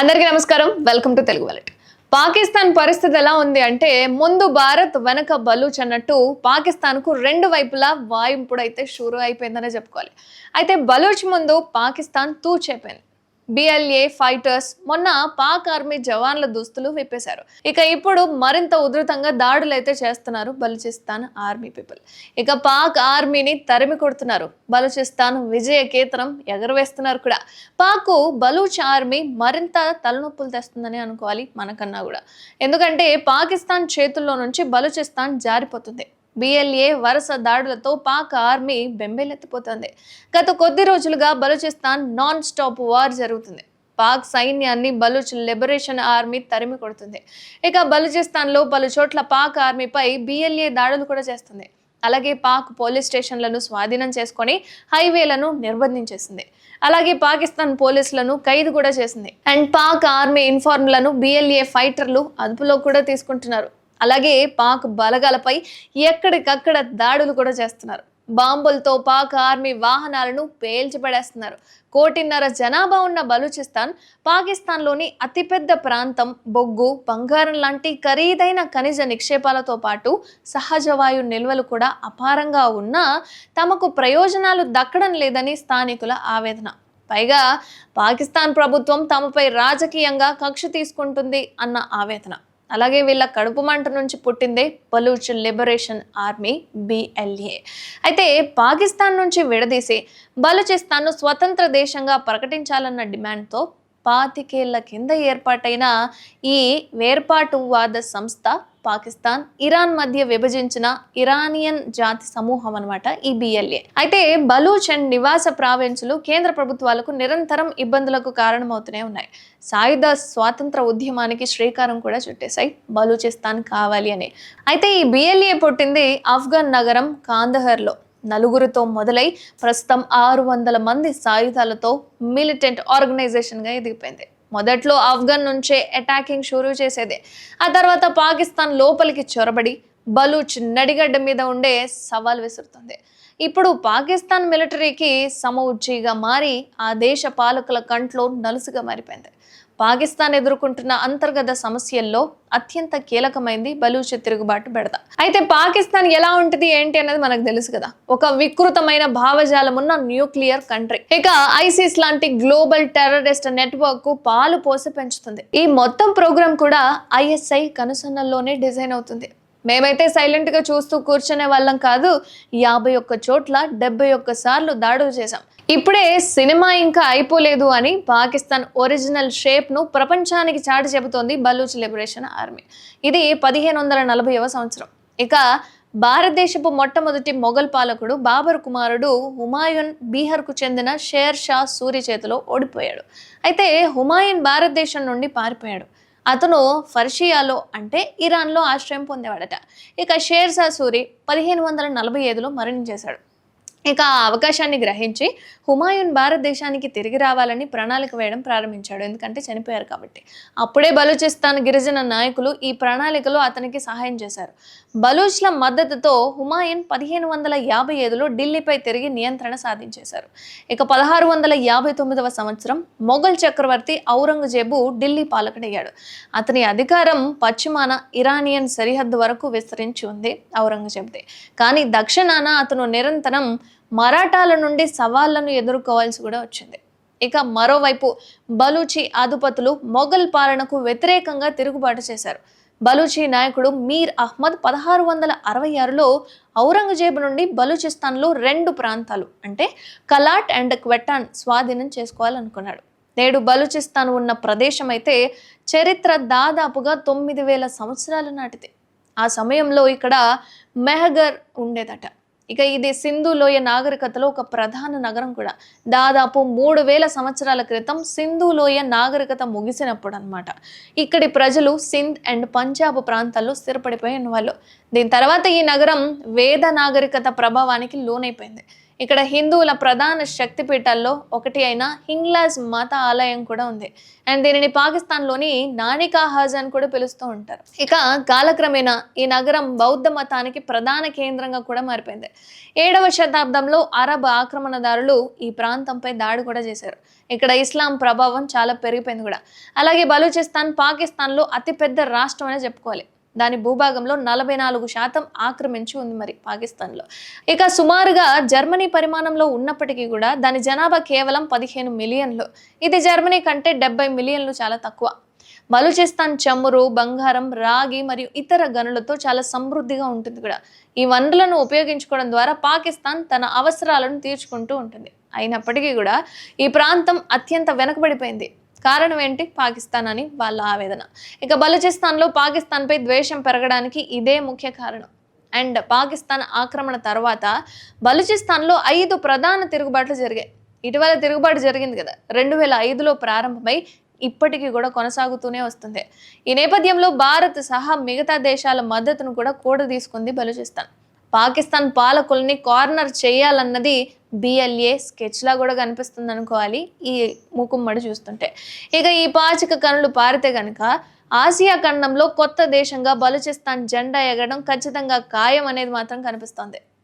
అందరికీ నమస్కారం. Welcome to Telugu wallet. Pakistan పరిస్థితి ఎలా ఉంది అంటే ముందు భారత్ వెనక బలూచ్ అన్నట్టు పాకిస్తాన్కు రెండు వైపులా వాయింపుడు అయితే షురు అయిపోయిందనే చెప్పుకోవాలి. అయితే బలూచ్ ముందు పాకిస్తాన్ తూచెప్పింది బిఎల్ఏ ఫైటర్స్ మొన్న పాక్ ఆర్మీ జవాన్ల దుస్తులు విప్పేశారు. ఇక ఇప్పుడు మరింత ఉధృతంగా దాడులు అయితే చేస్తున్నారు బలూచిస్తాన్ ఆర్మీ పీపుల్. ఇక పాక్ ఆర్మీని తరిమి కొడుతున్నారు. బలూచిస్తాన్ విజయ కేతనం ఎగరవేస్తున్నారు కూడా. పాక్ బలూచ్ ఆర్మీ మరింత తలనొప్పులు తెస్తుందని అనుకోవాలి మనకన్నా కూడా. ఎందుకంటే పాకిస్తాన్ చేతుల్లో నుంచి బలూచిస్తాన్ జారిపోతుంది. బిఎల్ఏ వరుస దాడులతో పాక్ ఆర్మీ బెంబేలెత్తిపోతుంది. గత కొద్ది రోజులుగా బలూచిస్తాన్ నాన్ స్టాప్ వార్ జరుగుతుంది. పాక్ సైన్యాన్ని బలూచ్ లిబరేషన్ ఆర్మీ తరిమి కొడుతుంది. ఇక బలూచిస్తాన్లో పలు చోట్ల పాక్ ఆర్మీపై బిఎల్ఏ దాడులు కూడా చేస్తుంది. అలాగే పాక్ పోలీస్ స్టేషన్లను స్వాధీనం చేసుకొని హైవేలను నిర్బంధించేసింది. అలాగే పాకిస్తాన్ పోలీసులను ఖైదు కూడా చేసింది. అండ్ పాక్ ఆర్మీ ఇన్ఫార్మ్లను బిఎల్ఏ ఫైటర్లు అదుపులో కూడా తీసుకుంటున్నారు. అలాగే పాక్ బలగాలపై ఎక్కడికక్కడ దాడులు కూడా చేస్తున్నారు. బాంబులతో పాక్ ఆర్మీ వాహనాలను పేల్చిపడేస్తున్నారు. కోటిన్నర జనాభా ఉన్న బలూచిస్తాన్ పాకిస్తాన్లోని అతిపెద్ద ప్రాంతం బొగ్గు బంగారం లాంటి ఖరీదైన ఖనిజ నిక్షేపాలతో పాటు సహజ వాయు నిల్వలు కూడా అపారంగా ఉన్నా తమకు ప్రయోజనాలు దక్కడం లేదని స్థానికుల ఆవేదన. పైగా పాకిస్తాన్ ప్రభుత్వం తమపై రాజకీయంగా కక్ష తీసుకుంటుంది అన్న ఆవేదన. అలాగే వీళ్ళ కడుపు మంట నుంచి పుట్టిందే బలూచ్ లిబరేషన్ ఆర్మీ బిఎల్ఏ అయితే పాకిస్తాన్ నుంచి విడదీసి బలూచిస్తాన్ను స్వతంత్ర దేశంగా ప్రకటించాలన్న డిమాండ్తో పాతికేళ్ళ కింద ఏర్పాటైన ఈ వేర్పాటువాద సంస్థ పాకిస్తాన్ ఇరాన్ మధ్య విభజించిన ఇరానియన్ జాతి సమూహం అనమాట ఈ బిఎల్ఏ అయితే బలూచ్ అండ్ నివాస ప్రావిన్సులు కేంద్ర ప్రభుత్వాలకు నిరంతరం ఇబ్బందులకు కారణమవుతూనే ఉన్నాయి. సాయుధ స్వాతంత్ర ఉద్యమానికి శ్రీకారం కూడా చుట్టేశాయి బలూచిస్తాన్ కావాలి అని. అయితే ఈ బిఎల్ఏ పుట్టింది ఆఫ్ఘన్ నగరం కాందహర్లో. నలుగురితో మొదలై ప్రస్తుతం ఆరు వందల మంది సాయుధాలతో మిలిటెంట్ ఆర్గనైజేషన్గా ఎదిగిపోయింది. మొదట్లో ఆఫ్ఘన్ నుంచే అటాకింగ్ షురూ చేసేది. ఆ తర్వాత పాకిస్తాన్ లోపలికి చొరబడి బలూచ్ నడిగడ్డ మీద ఉండే సవాల్ విసురుతుంది. ఇప్పుడు పాకిస్తాన్ మిలిటరీకి సమవుజ్జీగా మారి ఆ దేశ పాలకుల కంట్లో నలుసుగా మారిపోయింది. పాకిస్తాన్ ఎదుర్కొంటున్న అంతర్గత సమస్యల్లో అత్యంత కీలకమైంది బలూచ్ తిరుగుబాటు బెడద. అయితే పాకిస్తాన్ ఎలా ఉంటుంది ఏంటి అనేది మనకు తెలుసు కదా. ఒక వికృతమైన భావజాలం ఉన్న న్యూక్లియర్ కంట్రీ. ఇక ఐసిస్ లాంటి గ్లోబల్ టెర్రరిస్ట్ నెట్వర్క్కు పాలు పోసి పెంచుతుంది. ఈ మొత్తం ప్రోగ్రామ్ కూడా ఐఎస్ఐ కనుసన్నల్లోనే డిజైన్ అవుతుంది. మేమైతే సైలెంట్గా చూస్తూ కూర్చునే వాళ్ళం కాదు యాభై ఒక్క చోట్ల డెబ్బై ఒక్క సార్లు దాడులు చేశాం. ఇప్పుడే సినిమా ఇంకా అయిపోలేదు అని పాకిస్తాన్ ఒరిజినల్ షేప్ను ప్రపంచానికి చాటి చెబుతోంది బలూచ్ లిబరేషన్ ఆర్మీ. ఇది పదిహేను వందల నలభైవ సంవత్సరం. ఇక భారతదేశపు మొట్టమొదటి మొఘల్ పాలకుడు బాబర్ కుమారుడు హుమాయూన్ బీహార్కు చెందిన షేర్ షా సూరి చేతిలో ఓడిపోయాడు. అయితే హుమాయూన్ భారతదేశం నుండి పారిపోయాడు. అతను ఫర్షియాలో అంటే ఇరాన్లో ఆశ్రయం పొందేవాడట. ఇక షేర్షా సూరి పదిహేను వందల నలభై ఐదులో మరణించేశాడు. ఇక ఆ అవకాశాన్ని గ్రహించి హుమాయూన్ భారతదేశానికి తిరిగి రావాలని ప్రణాళిక వేయడం ప్రారంభించాడు. ఎందుకంటే చనిపోయారు కాబట్టి. అప్పుడే బలూచిస్తాన్ గిరిజన నాయకులు ఈ ప్రణాళికలో అతనికి సహాయం చేశారు. బలూచ్ల మద్దతుతో హుమాయూన్ పదిహేను వందల యాభై ఐదులో ఢిల్లీపై తిరిగి నియంత్రణ సాధించేశారు. ఇక పదహారు వందల యాభై తొమ్మిదవ సంవత్సరం మొఘల్ చక్రవర్తి ఔరంగజేబు ఢిల్లీ పాలకుడయ్యాడు. అతని అధికారం పశ్చిమాన ఇరానియన్ సరిహద్దు వరకు విస్తరించి ఉంది ఔరంగజేబుదే. కానీ దక్షిణాన అతను నిరంతరం మరాఠాల నుండి సవాళ్ళను ఎదుర్కోవాల్సి కూడా వచ్చింది. ఇక మరోవైపు బలూచి అధిపతులు మొఘల్ పాలనకు వ్యతిరేకంగా తిరుగుబాటు చేశారు. బలూచి నాయకుడు మీర్ అహ్మద్ పదహారు వందల అరవై ఆరులో ఔరంగజేబు నుండి బలూచిస్తాన్లో రెండు ప్రాంతాలు అంటే కలాట్ అండ్ క్వెటాన్ స్వాధీనం చేసుకోవాలనుకున్నాడు. నేడు బలూచిస్తాన్ ఉన్న ప్రదేశం అయితే చరిత్ర దాదాపుగా తొమ్మిది వేల సంవత్సరాల నాటిది. ఆ సమయంలో ఇక్కడ మెహగర్ ఉండేదట. ఇక ఇది సింధు లోయ నాగరికతలో ఒక ప్రధాన నగరం కూడా. దాదాపు మూడు వేల సంవత్సరాల క్రితం సింధు లోయ నాగరికత ముగిసినప్పుడు అనమాట ఇక్కడి ప్రజలు సింధ్ అండ్ పంజాబ్ ప్రాంతాల్లో స్థిరపడిపోయి ఉన్నవాళ్ళు దీని తర్వాత ఈ నగరం వేద నాగరికత ప్రభావానికి లోనైపోయింది. ఇక్కడ హిందువుల ప్రధాన శక్తిపీఠాల్లో ఒకటి అయిన హింగ్లాజ్ మత ఆలయం కూడా ఉంది. అండ్ దీనిని పాకిస్తాన్లోని నానికా హాజ్ అని కూడా పిలుస్తూ ఉంటారు. ఇక కాలక్రమేణా ఈ నగరం బౌద్ధ మతానికి ప్రధాన కేంద్రంగా కూడా మారిపోయింది. ఏడవ శతాబ్దంలో అరబ్ ఆక్రమణదారులు ఈ ప్రాంతంపై దాడి కూడా చేశారు. ఇక్కడ ఇస్లాం ప్రభావం చాలా పెరిగిపోయింది కూడా. అలాగే బలూచిస్తాన్ పాకిస్తాన్లో అతిపెద్ద రాష్ట్రం అనే చెప్పుకోవాలి. దాని భూభాగంలో నలభై నాలుగు శాతం ఆక్రమించి ఉంది మరి పాకిస్తాన్లో. ఇక సుమారుగా జర్మనీ పరిమాణంలో ఉన్నప్పటికీ కూడా దాని జనాభా కేవలం పదిహేను మిలియన్లు. ఇది జర్మనీ కంటే డెబ్బై మిలియన్లు చాలా తక్కువ. బలూచిస్తాన్ చమురు బంగారం రాగి మరియు ఇతర గనులతో చాలా సమృద్ధిగా ఉంటుంది కూడా. ఈ వనరులను ఉపయోగించుకోవడం ద్వారా పాకిస్తాన్ తన అవసరాలను తీర్చుకుంటూ ఉంటుంది. అయినప్పటికీ కూడా ఈ ప్రాంతం అత్యంత వెనుకబడిపోయింది. కారణం ఏంటి? పాకిస్తాన్ అని వాళ్ళ ఆవేదన. ఇక బలూచిస్తాన్లో పాకిస్తాన్పై ద్వేషం పెరగడానికి ఇదే ముఖ్య కారణం. అండ్ పాకిస్తాన్ ఆక్రమణ తర్వాత బలూచిస్తాన్లో ఐదు ప్రధాన తిరుగుబాట్లు జరిగాయి. ఇటీవల తిరుగుబాటు జరిగింది కదా. రెండు వేల ఐదులో ప్రారంభమై ఇప్పటికీ కూడా కొనసాగుతూనే వస్తుంది. ఈ నేపథ్యంలో భారత్ సహా మిగతా దేశాల మద్దతును కూడా కూడ తీసుకుంది బలూచిస్తాన్. పాకిస్తాన్ పాలకుల్ని కార్నర్ చేయాలన్నది బిఎల్ఏ స్కెచ్లా కూడా కనిపిస్తుంది అనుకోవాలి ఈ మూకుమ్మడి చూస్తుంటే. ఇక ఈ పాచిక కనులు పారితే గనక ఆసియా ఖండంలో కొత్త దేశంగా బలుచిస్తాన్ జెండా ఎగడం ఖచ్చితంగా ఖాయం అనేది మాత్రం కనిపిస్తోంది.